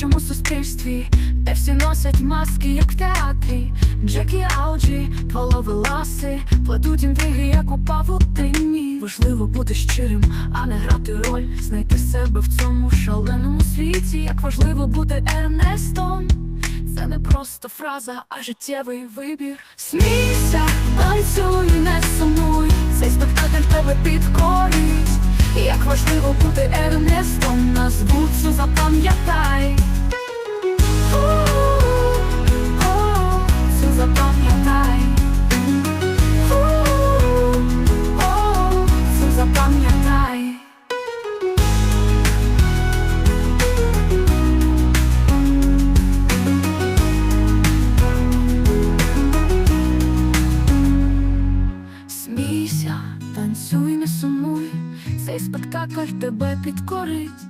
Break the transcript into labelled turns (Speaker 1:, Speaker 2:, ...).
Speaker 1: вищому суспільстві, де всі носять маски, як в театрі. Джекі Алджі, полови ласи, плетуть інтриги, як у павутині. Важливо бути щирим, а не грати роль, знайти себе в цьому шаленому світі, як важливо бути Ернестом. Це не просто фраза, а життєвий вибір. Смійся, танцюй, не сумуй, цей спектакль тебе підкорить. Як важливо бути Ернестом, на танцюй, не сумуй, цей спектакль тебе підкорить.